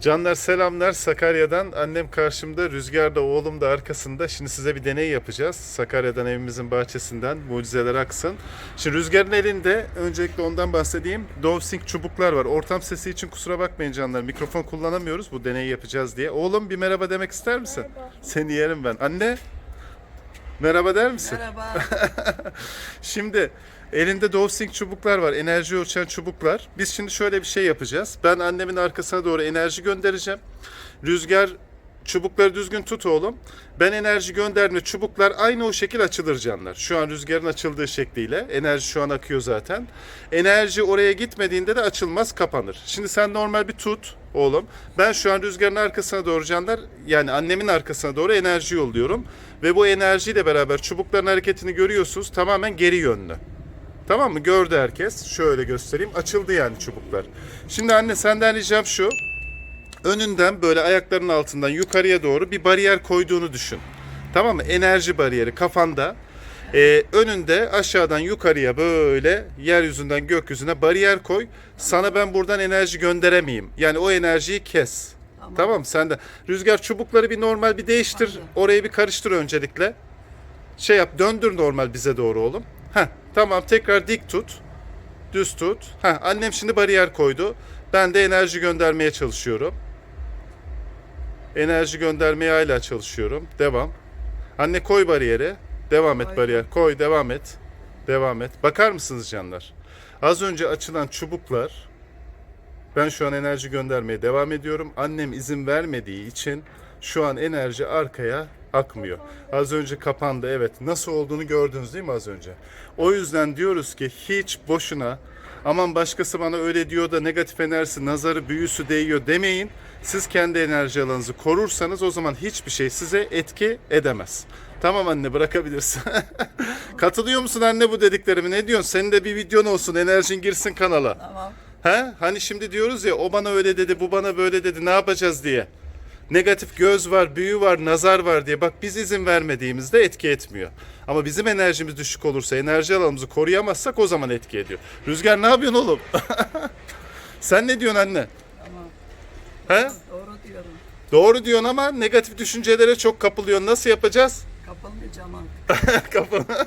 Canlar selamlar Sakarya'dan. Annem karşımda, Rüzgar da oğlum da arkasında. Şimdi size bir deney yapacağız. Sakarya'dan evimizin bahçesinden mucizeler aksın. Şimdi Rüzgar'ın elinde öncelikle ondan bahsedeyim. Dovsync çubuklar var. Ortam sesi için kusura bakmayın canlar. Mikrofon kullanamıyoruz bu deneyi yapacağız diye. Oğlum bir merhaba demek ister misin? Seni yerim ben. Anne merhaba der misin? Merhaba. Şimdi elinde Dovsync çubuklar var. Enerji ölçen çubuklar. Biz şimdi şöyle bir şey yapacağız. Ben annemin arkasına doğru enerji göndereceğim. Rüzgar çubukları düzgün tut oğlum. Ben enerji gönderdiğimde çubuklar aynı o şekil açılır canlar. Şu an rüzgarın açıldığı şekliyle. Enerji şu an akıyor zaten. Enerji oraya gitmediğinde de açılmaz kapanır. Şimdi sen normal bir tut oğlum. Ben şu an rüzgarın arkasına doğru canlar yani annemin arkasına doğru enerji yolluyorum. Ve bu enerjiyle beraber çubukların hareketini görüyorsunuz tamamen geri yönlü. Tamam mı? Gördü herkes. Şöyle göstereyim. Açıldı yani çubuklar. Şimdi anne senden ricam şu. Önünden böyle ayaklarının altından yukarıya doğru bir bariyer koyduğunu düşün. Tamam mı? Enerji bariyeri kafanda. Ee, önünde aşağıdan yukarıya böyle yeryüzünden gökyüzüne bariyer koy. Sana ben buradan enerji gönderemeyeyim. Yani o enerjiyi kes. Tamam, Tamam. Sen de rüzgar çubukları bir normal bir değiştir. Aynen. Orayı bir karıştır öncelikle. Şey yap döndür normal bize doğru oğlum. Heh, tamam tekrar dik tut. Düz tut. Heh, annem şimdi bariyer koydu. Ben de enerji göndermeye çalışıyorum. Enerji göndermeye hala çalışıyorum. Devam. Anne koy bariyeri. Devam et bariyer. Koy devam et. Devam et. Bakar mısınız canlar? Az önce açılan çubuklar ben şu an enerji göndermeye devam ediyorum. Annem izin vermediği için şu an enerji arkaya akmıyor. Az önce kapandı evet. Nasıl olduğunu gördünüz değil mi az önce? O yüzden diyoruz ki hiç boşuna aman başkası bana öyle diyor da negatif enerjisi, nazarı, büyüsü değiyor demeyin. Siz kendi enerji alanınızı korursanız o zaman hiçbir şey size etki edemez. Tamam anne bırakabilirsin. Katılıyor musun anne bu dediklerime? Ne diyorsun? Senin de bir videon olsun, enerjin girsin kanala. Tamam. He? Hani şimdi diyoruz ya o bana öyle dedi, bu bana böyle dedi. Ne yapacağız diye. Negatif göz var, büyü var, nazar var diye. Bak biz izin vermediğimizde etki etmiyor. Ama bizim enerjimiz düşük olursa, enerji alanımızı koruyamazsak o zaman etki ediyor. Rüzgar ne yapıyorsun oğlum? Sen ne diyorsun anne? Tamam. He? Doğru diyorum. Doğru diyorsun ama negatif düşüncelere çok kapılıyorsun. Nasıl yapacağız? Kapılmayacağım artık. Kafanı.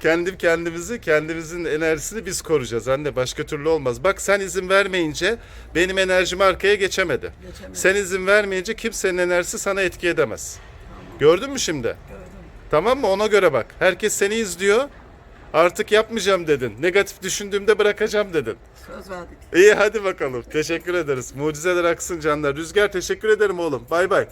Kendim kendimizi, kendimizin enerjisini biz koruyacağız anne. Başka türlü olmaz. Bak sen izin vermeyince benim enerjim arkaya geçemedi. Geçemedim. Sen izin vermeyince kimsenin enerjisi sana etki edemez. Gördün mü şimdi? Gördüm. Tamam mı? Ona göre bak. Herkes seni izliyor. Artık yapmayacağım dedin. Negatif düşündüğümde bırakacağım dedin. Söz verdik. İyi hadi bakalım. Teşekkür ederiz. Mucizeler aksın canlar. Rüzgar teşekkür ederim oğlum. Bay bay.